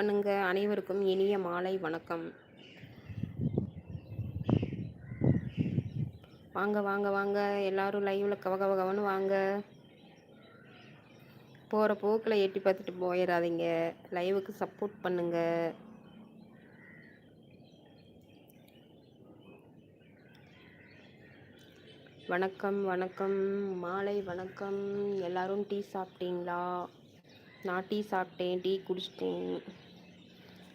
பண்ணுங்க அனைவருக்கும் இனிய மாலை வணக்கம். வாங்க வாங்க வாங்க. எல்லாரும் லைவில் கவக கவன்னு வாங்க. போகிற போக்கில் எட்டி பார்த்துட்டு போயிடாதீங்க லைவுக்கு சப்போர்ட் பண்ணுங்க. வணக்கம் வணக்கம். மாலை வணக்கம். எல்லாரும் டீ சாப்பிட்டீங்களா? நான் டீ சாப்பிட்டேன் டீ குடிச்சிட்டேன்.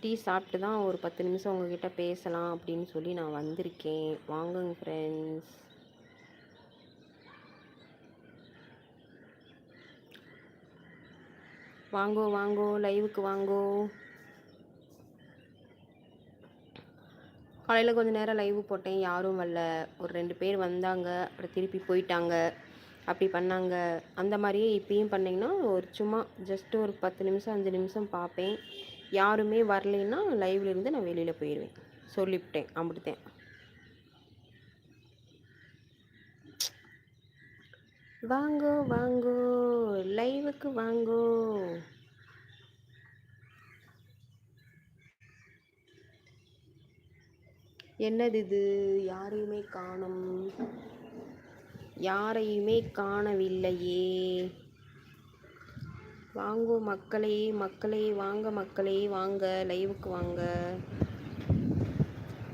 டீ சாப்பிட்டு தான் ஒரு பத்து நிமிஷம் உங்ககிட்ட பேசலாம் அப்படின்னு சொல்லி நான் வந்திருக்கேன். வாங்குங்க ஃப்ரெண்ட்ஸ் வாங்கோ வாங்கோ லைவுக்கு வாங்கோ. காலையில் கொஞ்சம் நேரம் லைவ் போட்டேன். யாரும் வரல. ஒரு ரெண்டு பேர் வந்தாங்க. அப்புறம் திருப்பி போயிட்டாங்க. அப்படி பண்ணாங்க. அந்த மாதிரியே இப்பயும் பண்ணிங்கன்னா ஒரு சும்மா ஜஸ்ட் ஒரு பத்து நிமிஷம் அஞ்சு நிமிஷம் பார்ப்பேன். யாருமே வரலைன்னா லைவ்லேருந்து நான் வெளியில் போயிடுவேன் சொல்லிவிட்டேன் அப்படித்தேன் வாங்கோ வாங்கோ லைவுக்கு வாங்கோ. என்னது இது? யாரையுமே காணும் யாரையுமே காணவில்லையே. வாங்கோ மக்களே மக்களே வாங்க மக்களே வாங்க லைவுக்கு வாங்க.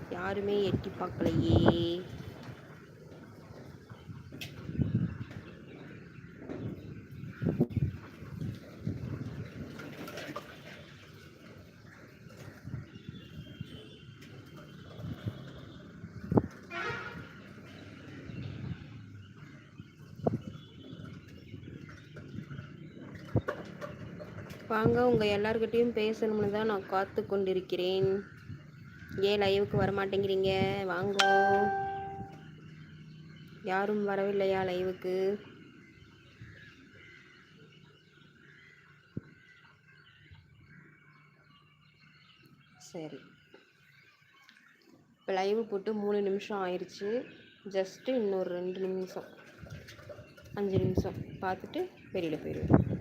யாருமே எட்டி பார்க்கலையே. வாங்க. உங்கள் எல்லார்கிட்டேயும் பேசணும்னு தான் நான் காத்து கொண்டிருக்கிறேன். ஏன் லைவுக்கு வரமாட்டேங்கிறீங்க? வாங்கோ. யாரும் வரவில்லையா லைவுக்கு சரி. இப்போ லைவ் போட்டு மூணு நிமிஷம் ஆயிடுச்சு ஜஸ்ட்டு இன்னொரு ரெண்டு நிமிஷம். அஞ்சு நிமிஷம். பார்த்துட்டு வெளியில் போயிடுவேன்.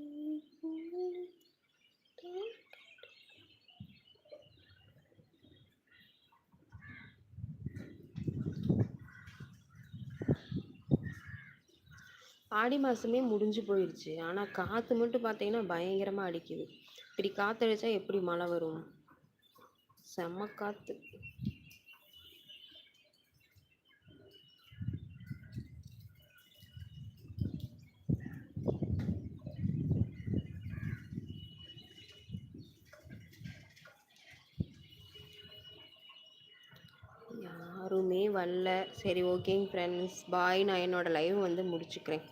ஆடி மாதமே முடிஞ்சு போயிடுச்சு ஆனால் காற்று மட்டும் பார்த்தீங்கன்னா பயங்கரமாக அடிக்குது. இப்படி காற்றடிச்சா எப்படி மழை வரும்? செம்ம காற்று யாருமே வரல. சரி ஓகேங்க ஃப்ரெண்ட்ஸ் பாய் நான் என்னோடய லைவ் வந்து முடிச்சுக்கிறேன்.